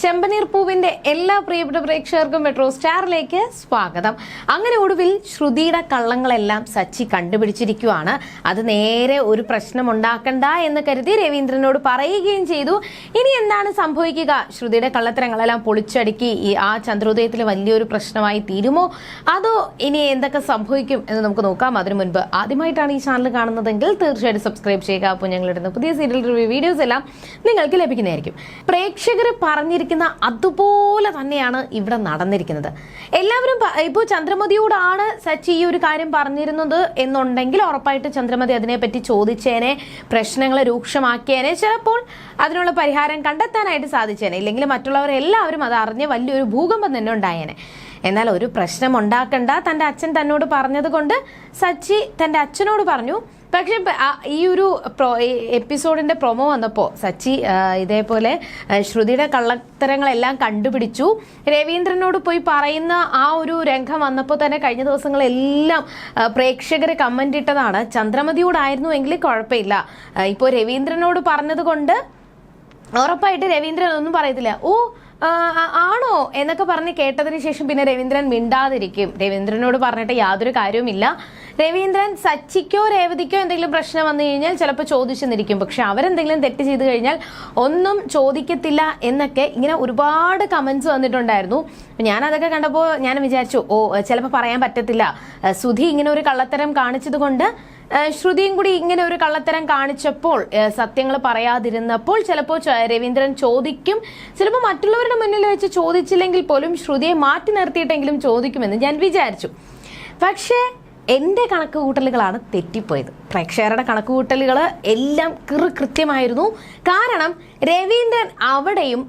ചെമ്പനീർ പൂവിന്റെ എല്ലാ പ്രിയപ്പെട്ട പ്രേക്ഷകർക്കും മെട്രോ സ്റ്റാറിലേക്ക് സ്വാഗതം. അങ്ങനെ ഒടുവിൽ ശ്രുതിയുടെ കള്ളങ്ങളെല്ലാം സച്ചി കണ്ടുപിടിച്ചിരിക്കുവാണ്. അത് നേരെ ഒരു പ്രശ്നം ഉണ്ടാക്കണ്ട എന്ന് കരുതി രവീന്ദ്രനോട് പറയുകയും ചെയ്തു. ഇനി എന്താണ് സംഭവിക്കുക? ശ്രുതിയുടെ കള്ളത്തരങ്ങളെല്ലാം പൊളിച്ചടുക്കി ഈ ആ ചന്ദ്രോദയത്തിൽ വലിയൊരു പ്രശ്നമായി തീരുമോ? അതോ ഇനി എന്തൊക്കെ സംഭവിക്കും എന്ന് നമുക്ക് നോക്കാം. അതിനു മുൻപ് ആദ്യമായിട്ടാണ് ഈ ചാനൽ കാണുന്നതെങ്കിൽ തീർച്ചയായിട്ടും സബ്സ്ക്രൈബ് ചെയ്യുക. അപ്പോൾ ഞങ്ങളിടുന്ന പുതിയ സീരിയൽ റിവ്യൂ വീഡിയോസ് എല്ലാം നിങ്ങൾക്ക് ലഭിക്കുന്നതായിരിക്കും. പ്രേക്ഷകർ പറഞ്ഞിരിക്കുന്ന അതുപോലെ തന്നെയാണ് ഇവിടെ നടന്നിരിക്കുന്നത്. എല്ലാവരും ഇപ്പോൾ ചന്ദ്രമതിയോടാണ് സച്ചി ഈ ഒരു കാര്യം പറഞ്ഞിരുന്നത് എന്നുണ്ടെങ്കിൽ ഉറപ്പായിട്ട് ചന്ദ്രമതി അതിനെപ്പറ്റി ചോദിച്ചേനെ പ്രശ്നങ്ങൾ രൂക്ഷമാക്കിയേനെ ചിലപ്പോൾ അതിനുള്ള പരിഹാരം കണ്ടെത്താനായിട്ട് സാധിച്ചേനെ ഇല്ലെങ്കിൽ മറ്റുള്ളവർ എല്ലാവരും അത് അറിഞ്ഞ് വലിയൊരു ഭൂകമ്പം തന്നെ ഉണ്ടായേനെ. എന്നാൽ ഒരു പ്രശ്നം ഉണ്ടാക്കണ്ട തന്റെ അച്ഛൻ തന്നോട് പറഞ്ഞത് കൊണ്ട് സച്ചി തന്റെ അച്ഛനോട് പറഞ്ഞു പക്ഷെ ഈ ഒരു എപ്പിസോഡിന്റെ പ്രൊമോ വന്നപ്പോൾ സച്ചി ഇതേപോലെ ശ്രുതിയുടെ കള്ളത്തരങ്ങളെല്ലാം കണ്ടുപിടിച്ചു. രവീന്ദ്രനോട് പോയി പറയുന്ന ആ ഒരു രംഗം വന്നപ്പോൾ തന്നെ കഴിഞ്ഞ ദിവസങ്ങളെല്ലാം പ്രേക്ഷകർ കമന്റ് ഇട്ടതാണ്. ചന്ദ്രമതിയോടായിരുന്നു എങ്കിൽ കുഴപ്പമില്ല. ഇപ്പോൾ രവീന്ദ്രനോട് പറഞ്ഞത് കൊണ്ട് ഉറപ്പായിട്ട് രവീന്ദ്രൻ ഒന്നും പറയത്തില്ല. ഓ ആണോ? എന്നൊക്കെ പറഞ്ഞ് കേട്ടതിന് ശേഷം പിന്നെ രവീന്ദ്രൻ മിണ്ടാതിരിക്കും. രവീന്ദ്രനോട് പറഞ്ഞിട്ട് യാതൊരു കാര്യവുമില്ല. രവീന്ദ്രൻ സച്ചിക്കോ രേവതിക്കോ എന്തെങ്കിലും പ്രശ്നം വന്നു കഴിഞ്ഞാൽ ചിലപ്പോൾ ചോദിച്ചെന്നിരിക്കും. പക്ഷെ അവരെന്തെങ്കിലും തെറ്റ് ചെയ്തു കഴിഞ്ഞാൽ ഒന്നും ചോദിക്കത്തില്ല എന്നൊക്കെ ഇങ്ങനെ ഒരുപാട് കമന്റ്സ് വന്നിട്ടുണ്ടായിരുന്നു. ഞാൻ അതൊക്കെ കണ്ടപ്പോൾ ഞാൻ വിചാരിച്ചു ഓ ചിലപ്പോൾ പറയാൻ പറ്റത്തില്ല. സുധി ഇങ്ങനെ ഒരു കള്ളത്തരം കാണിച്ചത് കൊണ്ട് ശ്രുതിയും കൂടി ഇങ്ങനെ ഒരു കള്ളത്തരം കാണിച്ചപ്പോൾ സത്യങ്ങൾ പറയാതിരുന്നപ്പോൾ ചിലപ്പോൾ രവീന്ദ്രൻ ചോദിക്കും. ചിലപ്പോൾ മറ്റുള്ളവരുടെ മുന്നിൽ വെച്ച് ചോദിച്ചില്ലെങ്കിൽ പോലും ശ്രുതിയെ മാറ്റി നിർത്തിയിട്ടെങ്കിലും ചോദിക്കുമെന്ന് ഞാൻ വിചാരിച്ചു. പക്ഷേ എന്റെ കണക്ക് കൂട്ടലുകളാണ് തെറ്റിപ്പോയത്. പ്രേക്ഷകരുടെ കണക്ക് കൂട്ടലുകൾ എല്ലാം കൃ കൃത്യമായിരുന്നു. കാരണം രവീന്ദ്രൻ അവിടെയും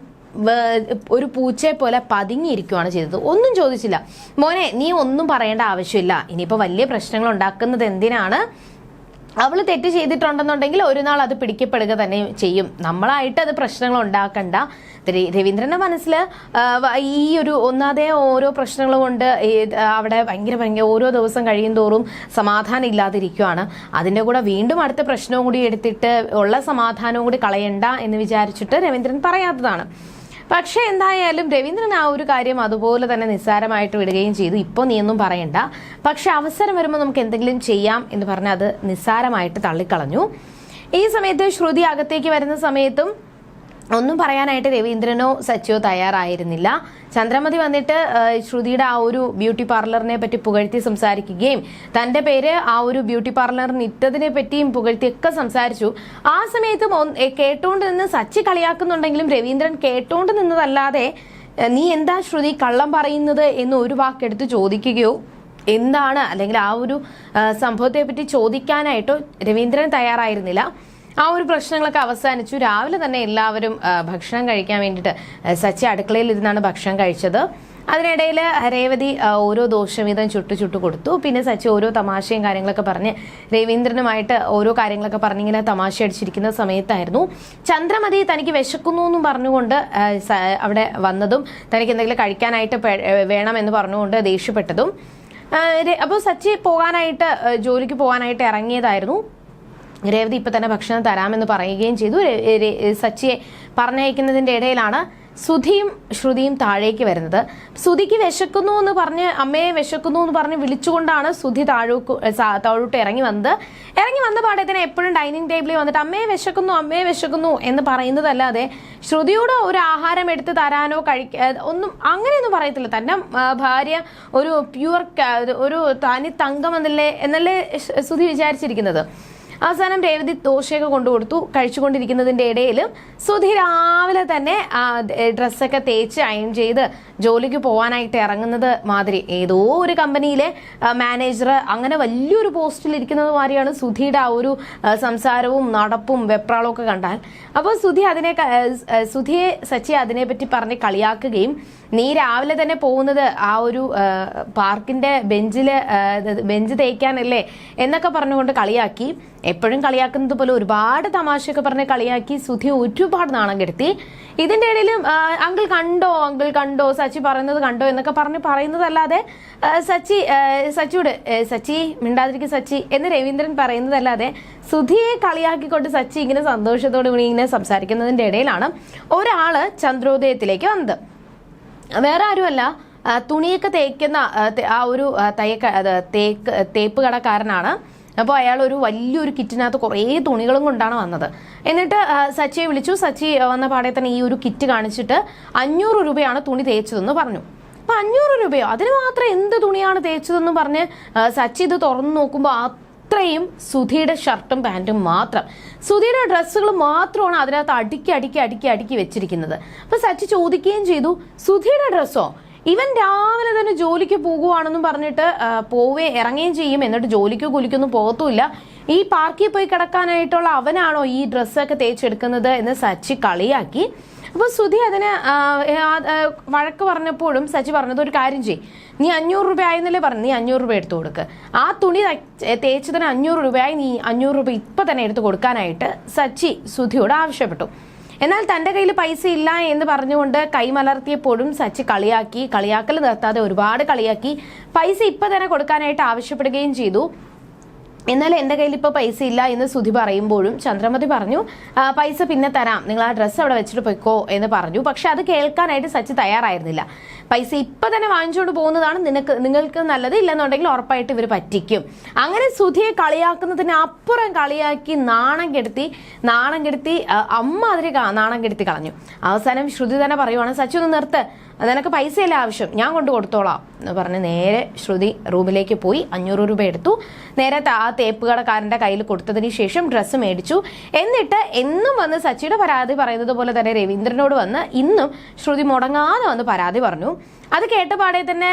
ഒരു പൂച്ചയെ പോലെ പതുങ്ങിയിരിക്കുകയാണ് ചെയ്തത്. ഒന്നും ചോദിച്ചില്ല. മോനെ നീ ഒന്നും പറയേണ്ട ആവശ്യമില്ല. ഇനിയിപ്പോൾ വലിയ പ്രശ്നങ്ങൾ ഉണ്ടാക്കുന്നത് എന്തിനാണ്? അവൾ തെറ്റ് ചെയ്തിട്ടുണ്ടെന്നുണ്ടെങ്കിൽ ഒരു നാൾ അത് പിടിക്കപ്പെടുക തന്നെ ചെയ്യും. നമ്മളായിട്ട് അത് പ്രശ്നങ്ങൾ ഉണ്ടാക്കണ്ട. രവീന്ദ്രന്റെ മനസ്സിൽ ഈ ഒരു ഒന്നാതെ ഓരോ പ്രശ്നങ്ങൾ കൊണ്ട് അവിടെ ഭയങ്കര ഭയങ്കര ഓരോ ദിവസം കഴിയും തോറും സമാധാനം ഇല്ലാതിരിക്കുകയാണ് അതിന്റെ കൂടെ വീണ്ടും അടുത്ത പ്രശ്നവും കൂടി എടുത്തിട്ട് ഉള്ള സമാധാനവും കൂടി കളയണ്ട എന്ന് വിചാരിച്ചിട്ട് രവീന്ദ്രൻ പറയാത്തതാണ്. പക്ഷേ എന്തായാലും രവീന്ദ്രൻ ആ ഒരു കാര്യം അതുപോലെ തന്നെ നിസ്സാരമായിട്ട് വിടുകയും ചെയ്തു. ഇപ്പോൾ നീ ഒന്നും പറയണ്ട. പക്ഷെ അവസരം വരുമ്പോൾ നമുക്ക് എന്തെങ്കിലും ചെയ്യാം എന്ന് പറഞ്ഞ് അത് നിസ്സാരമായിട്ട് തള്ളിക്കളഞ്ഞു. ഈ സമയത്ത് ശ്രുതി അകത്തേക്ക് വരുന്ന സമയത്തും ഒന്നും പറയാനായിട്ട് രവീന്ദ്രനോ സച്ചിയോ തയ്യാറായിരുന്നില്ല. ചന്ദ്രമതി വന്നിട്ട് ശ്രുതിയുടെ ആ ഒരു ബ്യൂട്ടി പാർലറിനെ പറ്റി പുകഴ്ത്തി സംസാരിക്കുകയും തന്റെ പേര് ആ ഒരു ബ്യൂട്ടി പാർലറിന് ഇട്ടതിനെ പറ്റിയും പുകഴ്ത്തിയൊക്കെ സംസാരിച്ചു. ആ സമയത്തും കേട്ടോണ്ട് നിന്ന് സച്ചി കളിയാക്കുന്നുണ്ടെങ്കിലും രവീന്ദ്രൻ കേട്ടോണ്ട് നിന്നതല്ലാതെ നീ എന്താ ശ്രുതി കള്ളം പറയുന്നത് എന്ന് ഒരു വാക്കെടുത്ത് ചോദിക്കുകയോ എന്താണ് അല്ലെങ്കിൽ ആ ഒരു സംഭവത്തെ പറ്റി ചോദിക്കാനായിട്ടോ രവീന്ദ്രൻ തയ്യാറായിരുന്നില്ല. ആ ഒരു പ്രശ്നങ്ങളൊക്കെ അവസാനിച്ചു. രാവിലെ തന്നെ എല്ലാവരും ഭക്ഷണം കഴിക്കാൻ വേണ്ടിയിട്ട് സച്ചി അടുക്കളയിൽ ഇരുന്നാണ് ഭക്ഷണം കഴിച്ചത്. അതിനിടയിൽ രേവതി ഓരോ ദോഷം വീതം ചുട്ടു ചുട്ടു കൊടുത്തു. പിന്നെ സച്ചി ഓരോ തമാശയും കാര്യങ്ങളൊക്കെ പറഞ്ഞ് രവീന്ദ്രനുമായിട്ട് ഓരോ കാര്യങ്ങളൊക്കെ പറഞ്ഞിങ്ങനെ തമാശ അടിച്ചിരിക്കുന്ന സമയത്തായിരുന്നു. ചന്ദ്രമതി തനിക്ക് വിശക്കുന്നു എന്നും പറഞ്ഞുകൊണ്ട് അവിടെ വന്നതും തനിക്ക് എന്തെങ്കിലും കഴിക്കാനായിട്ട് വേണമെന്ന് പറഞ്ഞുകൊണ്ട് ദേഷ്യപ്പെട്ടതും. അപ്പോൾ സച്ചി പോകാനായിട്ട് ജോലിക്ക് പോകാനായിട്ട് ഇറങ്ങിയതായിരുന്നു. രേവതി ഇപ്പം തന്നെ ഭക്ഷണം തരാമെന്ന് പറയുകയും ചെയ്തു. സച്ചിയെ പറഞ്ഞയക്കുന്നതിന്റെ ഇടയിലാണ് സുധിയും ശ്രുതിയും താഴേക്ക് വരുന്നത്. സുധിക്ക് വിശക്കുന്നു എന്ന് പറഞ്ഞ് അമ്മയെ വിശക്കുന്നു എന്ന് പറഞ്ഞ് വിളിച്ചുകൊണ്ടാണ് സുധി താഴോക്ക് താഴോട്ട് ഇറങ്ങി വന്നത്. ഇറങ്ങി വന്ന പാടെ തന്നെ എപ്പോഴും ഡൈനിങ് ടേബിളിൽ വന്നിട്ട് അമ്മയെ വിശക്കുന്നു അമ്മയെ വിശക്കുന്നു എന്ന് പറയുന്നതല്ലാതെ ശ്രുതിയോട് ഒരു ആഹാരം എടുത്ത് തരാനോ കഴിക്ക ഒന്നും അങ്ങനെയൊന്നും പറയത്തില്ല. തന്റെ ഭാര്യ ഒരു പ്യുവർ ഒരു തനി തങ്കം എന്നല്ലേ എന്നല്ലേ സുധി വിചാരിച്ചിരിക്കുന്നത്. അവസാനം രേവതി ദോശയൊക്കെ കൊണ്ടുകൊടുത്തു. കഴിച്ചുകൊണ്ടിരിക്കുന്നതിന്റെ ഇടയിൽ സുധി രാവിലെ തന്നെ ഡ്രസ്സൊക്കെ തേച്ച് അയൺ ചെയ്ത് ജോലിക്ക് പോകാനായിട്ട് ഇറങ്ങുന്നത് മാതിരി. ഏതോ ഒരു കമ്പനിയിലെ മാനേജർ അങ്ങനെ വലിയൊരു പോസ്റ്റിൽ ഇരിക്കുന്നത് മാതിരിയാണ് സുധിയുടെ ആ ഒരു സംസാരവും നടപ്പും വെപ്രാളവും ഒക്കെ കണ്ടാൽ. അപ്പോൾ സുധി അതിനെ സുധിയെ സച്ചി അതിനെപ്പറ്റി പറഞ്ഞ് കളിയാക്കുകയും നീ രാവിലെ തന്നെ പോകുന്നത് ആ ഒരു പാർക്കിന്റെ ബെഞ്ചിൽ ബെഞ്ച് തേക്കാനല്ലേ? എന്നൊക്കെ പറഞ്ഞുകൊണ്ട് കളിയാക്കി. എപ്പോഴും കളിയാക്കുന്നത് പോലെ ഒരുപാട് തമാശയൊക്കെ പറഞ്ഞ് കളിയാക്കി സുധി ഒരുപാട് നാണം കെടുത്തി. ഇതിന്റെ ഇടയിൽ അങ്കിൾ കണ്ടോ? അങ്കിൾ കണ്ടോ? സച്ചി പറയുന്നത് കണ്ടോ? എന്നൊക്കെ പറഞ്ഞ് പറയുന്നതല്ലാതെ സച്ചി സച്ചിയോട് സച്ചി മിണ്ടാതിരിക്കും സച്ചി എന്ന് രവീന്ദ്രൻ പറയുന്നതല്ലാതെ സുധിയെ കളിയാക്കിക്കൊണ്ട് സച്ചി ഇങ്ങനെ സന്തോഷത്തോട് ഇങ്ങനെ സംസാരിക്കുന്നതിന്റെ ഇടയിലാണ് ഒരാൾ ചന്ദ്രോദയത്തിലേക്ക് വന്നത്. വേറെ ആരുമല്ല തുണിയൊക്കെ തേക്കുന്ന ആ, ഒരു തയ്യക്ക തേക്ക് തേപ്പ് കടക്കാരനാണ്. അപ്പോൾ അയാൾ ഒരു വലിയൊരു കിറ്റിനകത്ത് കുറേ തുണികളും കൊണ്ടാണ് വന്നത്. എന്നിട്ട് സച്ചിയെ വിളിച്ചു. സച്ചി വന്ന പാടെ തന്നെ ഈ ഒരു കിറ്റ് കാണിച്ചിട്ട് അഞ്ഞൂറ് രൂപയാണ് തുണി തേച്ചതെന്ന് പറഞ്ഞു. അപ്പം അഞ്ഞൂറ് രൂപയോ? അതിന് മാത്രം എന്ത് തുണിയാണ് തേച്ചതെന്ന് പറഞ്ഞ് സച്ചി ഇത് തുറന്നു നോക്കുമ്പോൾ അത്രയും സുധിയുടെ ഷർട്ടും പാന്റും മാത്രം. സുധിയുടെ ഡ്രസ്സുകൾ മാത്രമാണ് അതിനകത്ത് അടുക്കി അടുക്കി അടുക്കി അടുക്കി വെച്ചിരിക്കുന്നത്. അപ്പം സച്ചി ചോദിക്കുകയും ചെയ്തു സുധിയുടെ ഡ്രസ്സോ? ഇവൻ രാവിലെ തന്നെ ജോലിക്ക് പോകുവാണെന്നും പറഞ്ഞിട്ട് പോവേ ഇറങ്ങുകയും ചെയ്യും. എന്നിട്ട് ജോലിക്കോ കുലിക്കൊന്നും പോകത്തുമില്ല. ഈ പാർക്കിൽ പോയി കിടക്കാനായിട്ടുള്ള അവനാണോ ഈ ഡ്രസ്സൊക്കെ തേച്ചെടുക്കുന്നത് എന്ന് സച്ചി കളിയാക്കി. അപ്പോൾ സുധി അതിന് വഴക്ക് പറഞ്ഞപ്പോഴും സച്ചി പറഞ്ഞത് ഒരു കാര്യം ചെയ്യും. നീ അഞ്ഞൂറ് രൂപ ആയെന്നല്ലേ പറഞ്ഞു നീ അഞ്ഞൂറ് രൂപ എടുത്തു കൊടുക്ക്. ആ തുണി തേച്ചതിന് അഞ്ഞൂറ് രൂപയായി നീ അഞ്ഞൂറ് രൂപ ഇപ്പം തന്നെ എടുത്തു കൊടുക്കാനായിട്ട് സച്ചി സുധിയോട് ആവശ്യപ്പെട്ടു. എന്നാൽ തന്റെ കയ്യിൽ പൈസ ഇല്ല എന്ന് പറഞ്ഞുകൊണ്ട് കൈമലർത്തിയപ്പോഴും സച്ചി കളിയാക്കി. കളിയാക്കൽ നിർത്താതെ ഒരുപാട് കളിയാക്കി. പൈസ ഇപ്പൊ തന്നെ കൊടുക്കാനായിട്ട് ആവശ്യപ്പെടുകയും ചെയ്തു. എന്നാൽ എന്റെ കയ്യിൽ ഇപ്പോൾ പൈസ ഇല്ല എന്ന് സുധി പറയുമ്പോഴും ചന്ദ്രമതി പറഞ്ഞു പൈസ പിന്നെ തരാം. നിങ്ങൾ ആ ഡ്രസ്സ് അവിടെ വെച്ചിട്ട് പൊയ്ക്കോ എന്ന് പറഞ്ഞു. പക്ഷെ അത് കേൾക്കാനായിട്ട് സച്ചി തയ്യാറായിരുന്നില്ല. പൈസ ഇപ്പം തന്നെ വാങ്ങിച്ചുകൊണ്ട് പോകുന്നതാണ് നിനക്ക് നിങ്ങൾക്ക് നല്ലത് ഇല്ലെന്നുണ്ടെങ്കിൽ ഉറപ്പായിട്ട് ഇവർ പറ്റിക്കും. അങ്ങനെ സുധിയെ കളിയാക്കുന്നതിന് അപ്പുറം കളിയാക്കി നാണം കെടുത്തി നാണം കെടുത്തി അമ്മ അതിന് നാണം കെടുത്തി കളഞ്ഞു. അവസാനം ശ്രുതി തന്നെ പറയുവാണ് സച്ചി ഒന്ന് നിർത്ത്. നിനക്ക് പൈസയല്ല ആവശ്യം. ഞാൻ കൊണ്ട് കൊടുത്തോളാം എന്ന് പറഞ്ഞ് നേരെ ശ്രുതി റൂമിലേക്ക് പോയി. അഞ്ഞൂറ് രൂപ എടുത്തു. നേരെ ആ തേപ്പ് കടക്കാരന്റെ കയ്യിൽ കൊടുത്തതിന് ശേഷം ഡ്രസ്സ് മേടിച്ചു. എന്നിട്ട് എന്നും വന്ന് സച്ചിയുടെ പരാതി പറയുന്നത് പോലെ തന്നെ രവീന്ദ്രനോട് വന്ന് ഇന്നും ശ്രുതി മുടങ്ങാതെ വന്ന് പരാതി പറഞ്ഞു. അത് കേട്ടപാടെ തന്നെ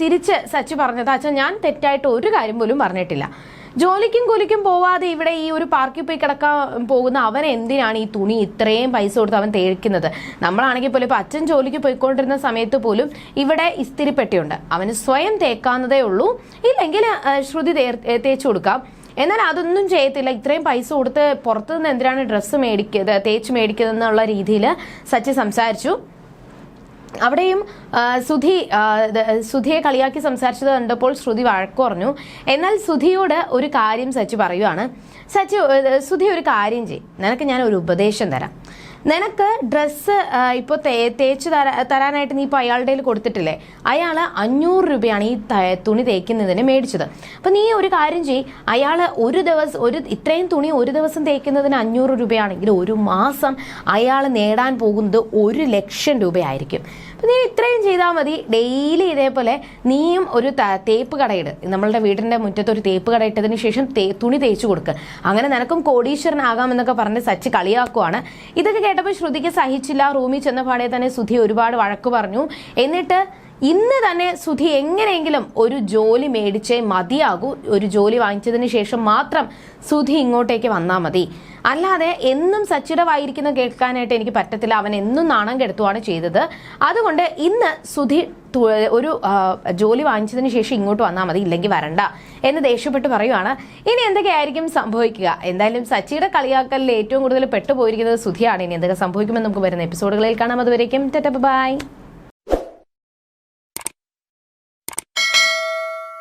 തിരിച്ച് സച്ചി പറഞ്ഞത് അച്ഛൻ ഞാൻ തെറ്റായിട്ട് ഒരു കാര്യം പോലും പറഞ്ഞിട്ടില്ല. ജോലിക്കും കൂലിക്കും പോവാതെ ഇവിടെ ഈ ഒരു പാർക്കിൽ പോയി കിടക്കാൻ പോകുന്ന അവൻ എന്തിനാണ് ഈ തുണി ഇത്രയും പൈസ കൊടുത്ത് അവൻ തേക്കുന്നത്? നമ്മളാണെങ്കിൽ പോലും ഇപ്പൊ അച്ഛൻ ജോലിക്ക് പോയിക്കൊണ്ടിരുന്ന സമയത്ത് പോലും ഇവിടെ ഇസ്തിരിപ്പെട്ടിയുണ്ട്. അവന് സ്വയം തേക്കാവുന്നതേ ഉള്ളൂ. ഇല്ലെങ്കിൽ ശ്രുതി തേച്ചു കൊടുക്കാം. എന്നാൽ അതൊന്നും ചെയ്യത്തില്ല. ഇത്രയും പൈസ കൊടുത്ത് പുറത്തുനിന്ന് എന്തിനാണ് ഡ്രസ്സ് മേടിക്കുന്നത് തേച്ച് മേടിക്കുന്നത് എന്നുള്ള രീതിയിൽ സച്ചി സംസാരിച്ചു. അവിടെയും സുധി സുധിയെ കളിയാക്കി സംസാരിച്ചത് കണ്ടപ്പോൾ ശ്രുതി വഴക്കുറഞ്ഞു എന്നാൽ സുധിയോട് ഒരു കാര്യം സച്ചി പറയുവാണ്. സച്ചി സുധി ഒരു കാര്യം ചെയ്യും. നിനക്ക് ഞാൻ ഒരു ഉപദേശം തരാം. നിനക്ക് ഡ്രസ്സ് ഇപ്പോൾ തേച്ച് തരാ തരാനായിട്ട് നീ ഇപ്പോൾ അയാളുടെ കൊടുത്തിട്ടില്ലേ? അയാൾ അഞ്ഞൂറ് രൂപയാണ് ഈ തുണി തേക്കുന്നതിന് മേടിച്ചത്. അപ്പം നീ ഒരു കാര്യം ചെയ് അയാൾ ഒരു ദിവസം ഒരു ഇത്രയും തുണി ഒരു ദിവസം തേക്കുന്നതിന് അഞ്ഞൂറ് രൂപയാണെങ്കിൽ ഒരു മാസം അയാൾ നേടാൻ പോകുന്നത് ഒരു ലക്ഷം രൂപയായിരിക്കും. അപ്പം നീ ഇത്രയും ചെയ്താൽ മതി. ഡെയിലി ഇതേപോലെ നീയും ഒരു തേപ്പ് കടയിട്. നമ്മളുടെ വീടിന്റെ മുറ്റത്ത് ഒരു തേപ്പ് കട ഇട്ടതിന് ശേഷം തുണി തേച്ച് കൊടുക്കുക അങ്ങനെ നിനക്കും കോടീശ്വരനാകാമെന്നൊക്കെ പറഞ്ഞ് സച്ച് കളിയാക്കുവാണ്. ഇതൊക്കെ കേട്ടപ്പോൾ ശ്രുതിക്ക് സഹിച്ചില്ല. റൂമിൽ ചെന്ന പാടെ തന്നെ സുധി ഒരുപാട് വഴക്ക് പറഞ്ഞു. എന്നിട്ട് ഇന്ന് തന്നെ സുധി എങ്ങനെയെങ്കിലും ഒരു ജോലി മേടിച്ചേ മതിയാകൂ. ഒരു ജോലി വാങ്ങിച്ചതിന് ശേഷം മാത്രം സുധി ഇങ്ങോട്ടേക്ക് വന്നാൽ മതി. അല്ലാതെ എന്നും സച്ചിടവായിരിക്കുന്ന കേൾക്കാനായിട്ട് എനിക്ക് പറ്റത്തില്ല. അവൻ എന്നും നാണം കെടുത്തുവാണ് ചെയ്തത്. അതുകൊണ്ട് ഇന്ന് സുധി ഒരു ജോലി വാങ്ങിച്ചതിന് ശേഷം ഇങ്ങോട്ട് വന്നാൽ മതി ഇല്ലെങ്കിൽ വരണ്ട എന്ന് ദേഷ്യപ്പെട്ട് പറയുവാണ്. ഇനി എന്തൊക്കെയായിരിക്കും സംഭവിക്കുക? എന്തായാലും സച്ചിയുടെ കളിയാക്കലിൽ ഏറ്റവും കൂടുതൽ പെട്ടുപോയിരിക്കുന്നത് സുധിയാണ്. ഇനി എന്തൊക്കെ സംഭവിക്കുമെന്ന് നമുക്ക് വരുന്ന എപ്പിസോഡുകളിൽ കാണാം. അതുവരേക്കും ബൈ